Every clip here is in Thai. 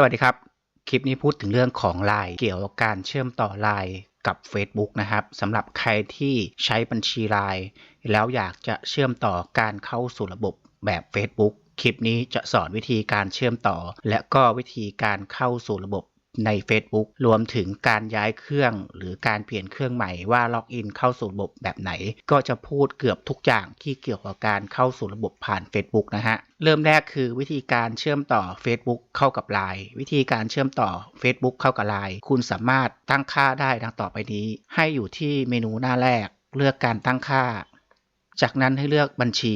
สวัสดีครับ คลิปนี้พูดถึงเรื่องของ l ล n e เกี่ยวกับการเชื่อมต่อ l ล n e กับ Facebook นะครับสำหรับใครที่ใช้บัญชี l ล n e แล้วอยากจะเชื่อมต่อการเข้าสู่ระบบแบบ Facebook คลิปนี้จะสอนวิธีการเชื่อมต่อ และก็วิธีการเข้าสู่ระบบ ใน Facebook รวมถึงการย้ายเครื่อง หรือการเปลี่ยนเครื่องใหม่ว่าล็อกอินเข้าสู่ระบบแบบไหน ก็จะพูดเกือบทุกอย่างที่เกี่ยวกับการเข้าสู่ระบบผ่าน Facebook นะฮะ เริ่มแรกคือวิธีการเชื่อมต่อ Facebook เข้ากับ Line วิธีการเชื่อมต่อ Facebook เข้ากับ Line คุณสามารถตั้งค่าได้ดังต่อไปนี้ ให้อยู่ที่เมนูหน้าแรก เลือกการตั้งค่า จากนั้นให้เลือกบัญชี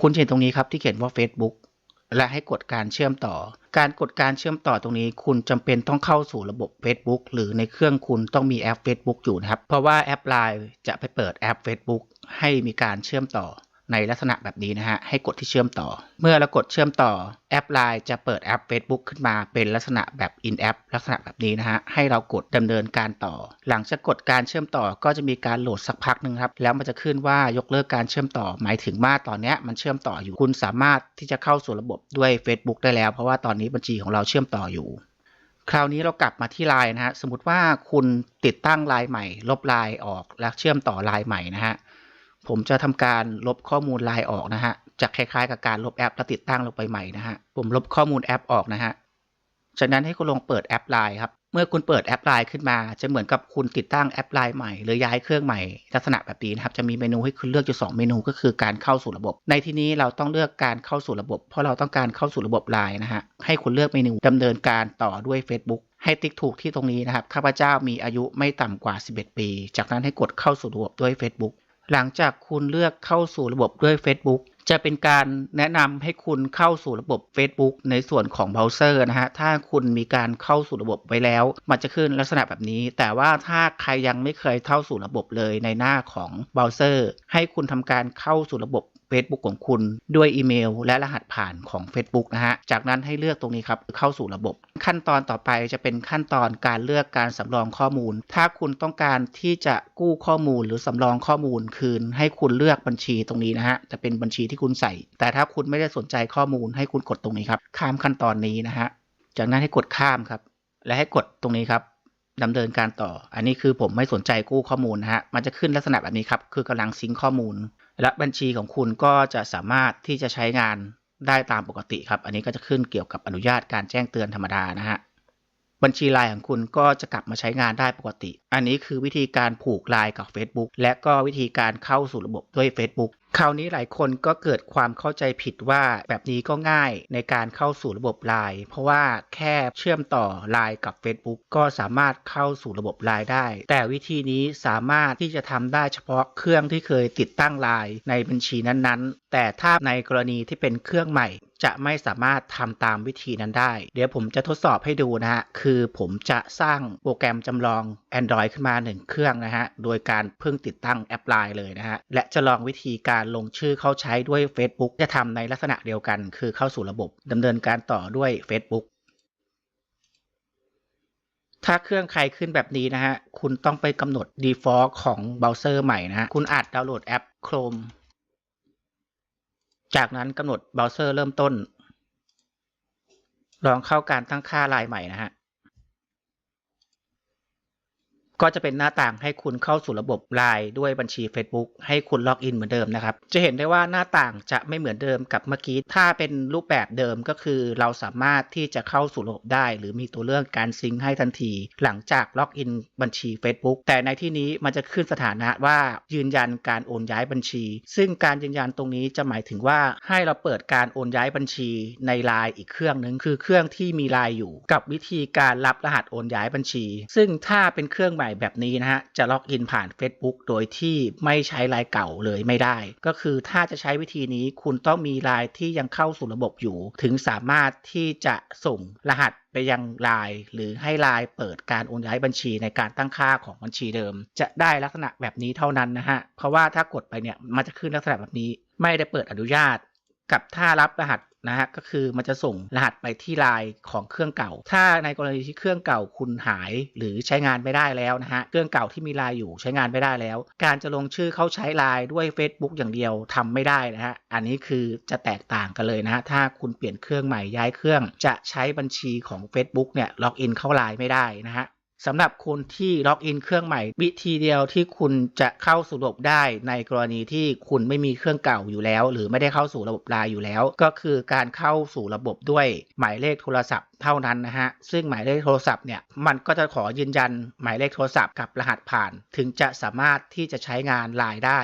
คุณเห็นตรงนี้ครับที่เขียนว่า Facebook และให้กดการเชื่อมต่อ การกดการเชื่อมต่อตรงนี้ คุณจำเป็นต้องเข้าสู่ระบบ Facebook หรือในเครื่องคุณต้องมีแอป Facebook อยู่นะครับ เพราะว่าแอป Line จะไปเปิดแอป Facebook ให้มีการเชื่อมต่อ ในลักษณะแบบนี้นะฮะ ให้กดที่เชื่อมต่อ เมื่อเรากดเชื่อมต่อแอป Line จะเปิดแอป Facebook ขึ้นมาเป็นลักษณะแบบ in app ลักษณะแบบนี้นะฮะ ให้เรากดดำเนินการต่อ หลังจากกดการเชื่อมต่อก็จะมีการโหลดสักพักหนึ่งครับ แล้วมันจะขึ้นว่ายกเลิกการเชื่อมต่อ หมายถึงว่าตอนนี้มันเชื่อมต่ออยู่ คุณสามารถที่จะเข้าสู่ระบบด้วย Facebook ได้แล้ว เพราะว่าตอนนี้บัญชีของเราเชื่อมต่ออยู่คราวนี้เรากลับมาที่ไลน์นะฮะ สมมติว่าคุณติดตั้งไลน์ใหม่ ลบไลน์ออกแล้วเชื่อมต่อไลน์ใหม่นะฮะ ผมจะทำการลบข้อมูลไลน์ออกนะฮะจะคล้ายๆ กับการลบแอปแล้วติดตั้งลงไปใหม่นะฮะผมลบข้อมูลแอปออกนะฮะจากนั้นให้คุณลองเปิดแอปไลน์ครับเมื่อคุณเปิดแอปไลน์ขึ้นมา จะเหมือนกับคุณติดตั้งแอปไลน์ใหม่หรือย้ายเครื่องใหม่ลักษณะแบบนี้นะครับจะมีเมนูให้คุณเลือกอยู่ 2 เมนูก็คือการเข้าสู่ระบบ ในที่นี้เราต้องเลือกการเข้าสู่ระบบ เพราะเราต้องการเข้าสู่ระบบไลน์นะฮะให้คุณเลือกเมนูดำเนินการต่อด้วย Facebook ให้ติ๊กถูกที่ตรงนี้นะครับข้าพเจ้ามีอายุไม่ต่ำกว่า 11 ปี จากนั้นให้กดเข้าสู่ระบบด้วย Facebook หลังจากคุณเลือกเข้าสู่ระบบด้วย Facebook จะเป็นการแนะนำให้คุณเข้าสู่ระบบ Facebook ในส่วนของเบราว์เซอร์นะฮะ ถ้าคุณมีการเข้าสู่ระบบไว้แล้ว มันจะขึ้นลักษณะแบบนี้ แต่ว่าถ้าใครยังไม่เคยเข้าสู่ระบบเลยในหน้าของเบราว์เซอร์ ให้คุณทำการเข้าสู่ระบบ Facebook ของคุณ ด้วยอีเมล และรหัสผ่านของ Facebook นะฮะ จากนั้นให้เลือกตรงนี้ครับเข้าสู่ระบบ ขั้นตอนต่อไปจะเป็นขั้นตอนการเลือกการสำรองข้อมูล ถ้าคุณต้องการที่จะกู้ข้อมูลหรือสำรองข้อมูลคืน ให้คุณเลือกบัญชีตรงนี้นะฮะจะเป็นบัญชีที่คุณใส่ แต่ถ้าคุณไม่ได้สนใจข้อมูล ให้คุณกดตรงนี้ครับข้ามขั้นตอนนี้นะฮะจากนั้นให้กดข้ามครับ และให้กดตรงนี้ครับดำเนินการต่อ อันนี้คือผมไม่สนใจกู้ข้อมูลนะฮะ มันจะขึ้นลักษณะแบบนี้ครับ คือกำลังซิงข้อมูล และบัญชีของคุณก็จะสามารถที่จะใช้งานได้ตามปกติครับ อันนี้ก็จะขึ้นเกี่ยวกับอนุญาตการแจ้งเตือนธรรมดานะฮะ บัญชีไลน์ของคุณก็จะกลับมาใช้งานได้ปกติ อันนี้คือวิธีการผูกไลน์กับ Facebook และก็วิธีการเข้าสู่ระบบด้วย Facebook คราวนี้หลายคนก็เกิดความเข้าใจผิดว่าแบบนี้ก็ง่ายในการเข้าสู่ระบบไลน์เพราะว่าแค่เชื่อมต่อไลน์กับ Facebook ก็สามารถเข้าสู่ระบบไลน์ได้ แต่วิธีนี้สามารถที่จะทำได้เฉพาะเครื่องที่เคยติดตั้งไลน์ในบัญชีนั้นๆ แต่ถ้าในกรณีที่เป็นเครื่องใหม่ จะไม่สามารถทำตามวิธีนั้นได้ เดี๋ยวผมจะทดสอบให้ดูนะฮะ คือผมจะสร้างโปรแกรมจำลอง Android ขึ้นมา 1 เครื่องนะฮะ โดยการเพิ่งติดตั้งแอปไลน์เลยนะฮะ และจะลองวิธีการลงชื่อเข้าใช้ด้วย Facebook จะทำในลักษณะเดียวกัน คือเข้าสู่ระบบดำเนินการต่อด้วย Facebook ถ้าเครื่องใครขึ้นแบบนี้นะฮะ คุณต้องไปกำหนด default ของเบราว์เซอร์ใหม่นะฮะคุณอาจดาวน์โหลดแอป Chrome จากนั้นกำหนดเบราว์เซอร์เริ่มต้น ลองเข้าการตั้งค่าลายใหม่นะฮะ ก็จะเป็นหน้าต่างให้คุณเข้าสู่ระบบ Line ด้วยบัญชี Facebook ให้คุณล็อกอินเหมือนเดิมนะครับ จะเห็นได้ว่าหน้าต่างจะไม่เหมือนเดิมกับเมื่อกี้ ถ้าเป็นรูปแบบเดิมก็คือ เราสามารถที่จะเข้าสู่ระบบได้ หรือมีตัวเลือกการซิงค์ให้ทันที หลังจากล็อกอินบัญชี Facebook แต่ในที่นี้มันจะขึ้นสถานะว่ายืนยันการโอนย้ายบัญชี ซึ่งการยืนยันตรงนี้จะหมายถึงว่าให้เราเปิดการโอนย้ายบัญชีใน Line อีกเครื่องหนึ่งคือเครื่องที่มี Line อยู่ กับวิธีการรับรหัสโอนย้ายบัญชี ซึ่งถ้าเป็นเครื่องใหม่แบบนี้นะฮะจะล็อกอินผ่าน Facebook โดยที่ไม่ใช้ไลน์เก่าเลยไม่ได้ ก็คือถ้าจะใช้วิธีนี้คุณต้องมีไลน์ที่ยังเข้าสู่ระบบอยู่ ถึงสามารถที่จะส่งรหัสไปยังไลน์หรือให้ไลน์เปิดการโอนย้ายบัญชีในการตั้งค่าของบัญชีเดิม จะได้ลักษณะแบบนี้เท่านั้นนะฮะเพราะว่าถ้ากดไปเนี่ยมันจะขึ้นลักษณะแบบนี้ ไม่ได้เปิดอนุญาต กับถ้ารับรหัสนะฮะก็คือมันจะส่งรหัสไปที่ไลน์ของเครื่องเก่า ถ้าในกรณีที่เครื่องเก่าคุณหายหรือใช้งานไม่ได้แล้วนะฮะเครื่องเก่าที่มีไลน์อยู่ใช้งานไม่ได้แล้ว การจะลงชื่อเข้าใช้ไลน์ด้วย Facebook อย่างเดียวทำไม่ได้นะฮะอันนี้คือจะแตกต่างกันเลยนะฮะถ้าคุณเปลี่ยนเครื่องใหม่ย้ายเครื่อง จะใช้บัญชีของ Facebook เนี่ยล็อกอินเข้าไลน์ไม่ได้นะฮะ สำหรับคุณที่ล็อกอินเครื่องใหม่ วิธีเดียวที่คุณจะเข้าสู่ระบบได้ในกรณีที่คุณไม่มีเครื่องเก่าอยู่แล้ว หรือไม่ได้เข้าสู่ระบบไลน์อยู่แล้ว ก็คือการเข้าสู่ระบบด้วยหมายเลขโทรศัพท์เท่านั้นนะฮะ ซึ่งหมายเลขโทรศัพท์เนี่ยมันก็จะขอยืนยันหมายเลขโทรศัพท์กับรหัสผ่าน ถึงจะสามารถที่จะใช้งานไลน์ได้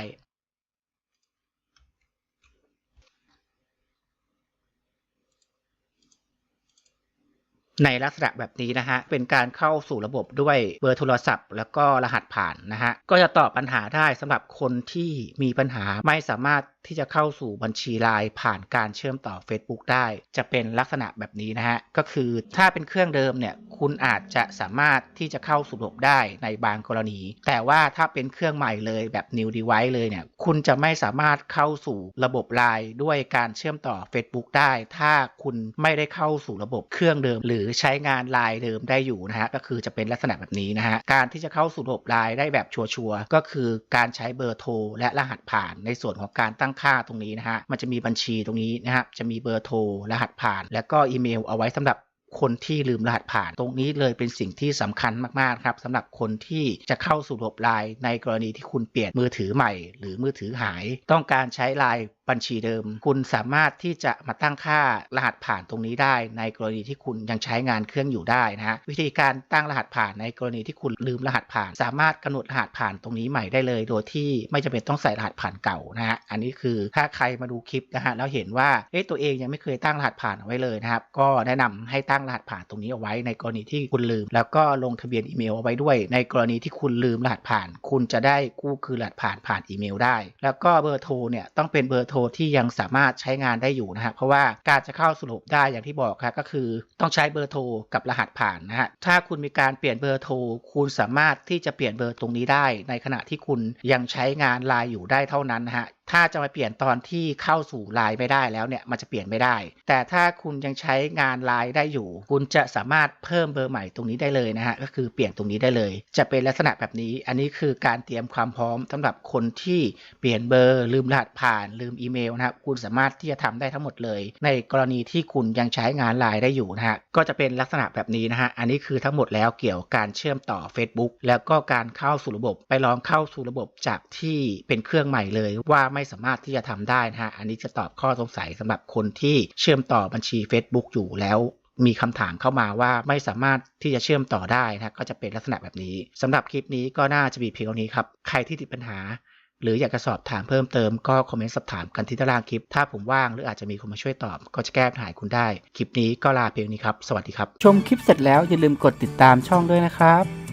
ในลักษณะแบบนี้นะฮะ เป็นการเข้าสู่ระบบด้วยเบอร์โทรศัพท์ แล้วก็รหัสผ่านนะฮะ ก็จะตอบปัญหาได้สำหรับคนที่มีปัญหาไม่สามารถที่จะเข้าสู่บัญชีไลน์ผ่านการเชื่อมต่อ Facebook ได้ จะเป็นลักษณะแบบนี้นะฮะ ก็คือถ้าเป็นเครื่องเดิมเนี่ย คุณอาจจะสามารถที่จะเข้าสู่ระบบได้ในบางกรณี แต่ว่าถ้าเป็นเครื่องใหม่เลยแบบ new device เลยเนี่ย คุณจะไม่สามารถเข้าสู่ระบบไลน์ด้วยการเชื่อมต่อ Facebook ได้ ถ้าคุณไม่ได้เข้าสู่ระบบเครื่องเดิมหรือือใช้งานไลน์เดิมได้อยู่นะฮะก็คือจะเป็นลักษณะแบบนี้นะฮะการที่จะเข้าสู่ระบบไลน์ได้แบบชัวร์ๆก็คือการใช้เบอร์โทรและรหัสผ่านในส่วนของการตั้งค่าตรงนี้นะฮะมันจะมีบัญชีตรงนี้นะครับจะมีเบอร์โทรรหัสผ่าน แล้วก็อีเมลเอาไว้สำหรับคนที่ลืมรหัสผ่านตรงนี้เลยเป็นสิ่งที่สำคัญมาก ๆ ครับสำหรับคนที่จะเข้าสู่ระบบไลน์ในกรณีที่คุณเปลี่ยนมือถือใหม่ หรือมือถือหาย ต้องการใช้ไลน์ บัญชีเดิม คุณสามารถที่จะมาตั้งค่ารหัสผ่านตรงนี้ได้ ในกรณีที่คุณยังใช้งานเครื่องอยู่ได้นะฮะวิธีการตั้งรหัสผ่านในกรณีที่คุณลืมรหัสผ่าน สามารถกำหนดรหัสผ่านตรงนี้ใหม่ได้เลย โดยที่ไม่จำเป็นต้องใส่รหัสผ่านเก่านะฮะอันนี้คือถ้าใครมาดูคลิปนะฮะแล้วเห็นว่าเอ๊ะตัวเองยังไม่เคยตั้งรหัสผ่านเอาไว้เลยนะครับก็แนะนำให้ตั้งรหัสผ่านตรงนี้เอาไว้ ในกรณีที่คุณลืม แล้วก็ลงทะเบียนอีเมลเอาไว้ด้วย ในกรณีที่คุณลืมรหัสผ่าน คุณจะได้กู้คืนรหัสผ่านผ่านอีเมลได้ แล้วก็เบอร์โทรเนี่ยต้องเป็นเบอร์โทรที่ยังสามารถใช้งานได้อยู่นะฮะเพราะว่าการจะเข้าสรุปได้อย่างที่บอกครับก็คือต้องใช้เบอร์โทรกับรหัสผ่านนะฮะถ้าคุณมีการเปลี่ยนเบอร์โทรคุณสามารถที่จะเปลี่ยนเบอร์ตรงนี้ได้ ในขณะที่คุณยังใช้งานไลน์อยู่ได้เท่านั้นนะฮะ ถ้าจะมาเปลี่ยนตอนที่เข้าสู่ไลน์ไม่ได้แล้วเนี่ยมันจะเปลี่ยนไม่ได้ แต่ถ้าคุณยังใช้งานไลน์ได้อยู่ คุณจะสามารถเพิ่มเบอร์ใหม่ตรงนี้ได้เลยนะฮะก็คือเปลี่ยนตรงนี้ได้เลย จะเป็นลักษณะแบบนี้ อันนี้คือการเตรียมความพร้อมสำหรับคนที่เปลี่ยนเบอร์ ลืมรหัสผ่านลืมอีเมลนะครับคุณสามารถที่จะทำได้ทั้งหมดเลย ในกรณีที่คุณยังใช้งานไลน์ได้อยู่นะฮะก็จะเป็นลักษณะแบบนี้นะฮะอันนี้คือทั้งหมดแล้วเกี่ยวกับการเชื่อมต่อ Facebook แล้วก็การเข้าสู่ระบบไปลองเข้าสู่ระบบจากที่เป็นเครื่องใหม่เลยว่าไม่สามารถที่จะทำได้นะฮะ อันนี้จะตอบข้อสงสัยสำหรับคนที่เชื่อมต่อบัญชี Facebook อยู่แล้วมีคำถามเข้ามาว่าไม่สามารถที่จะเชื่อมต่อได้นะก็จะเป็นลักษณะแบบนี้สำหรับคลิปนี้ก็น่าจะมีเพียงเท่านี้ครับใครที่ติดปัญหา หรืออยากจะสอบถามเพิ่มเติมก็คอมเมนต์สอบถามกันที่ใต้ล่างคลิป ถ้าผมว่างหรืออาจจะมีคนมาช่วยตอบ ก็จะแก้ปัญหาให้คุณได้ คลิปนี้ก็ลาเพียงนี้ครับ สวัสดีครับ ชมคลิปเสร็จแล้วอย่าลืมกดติดตามช่องด้วยนะครับ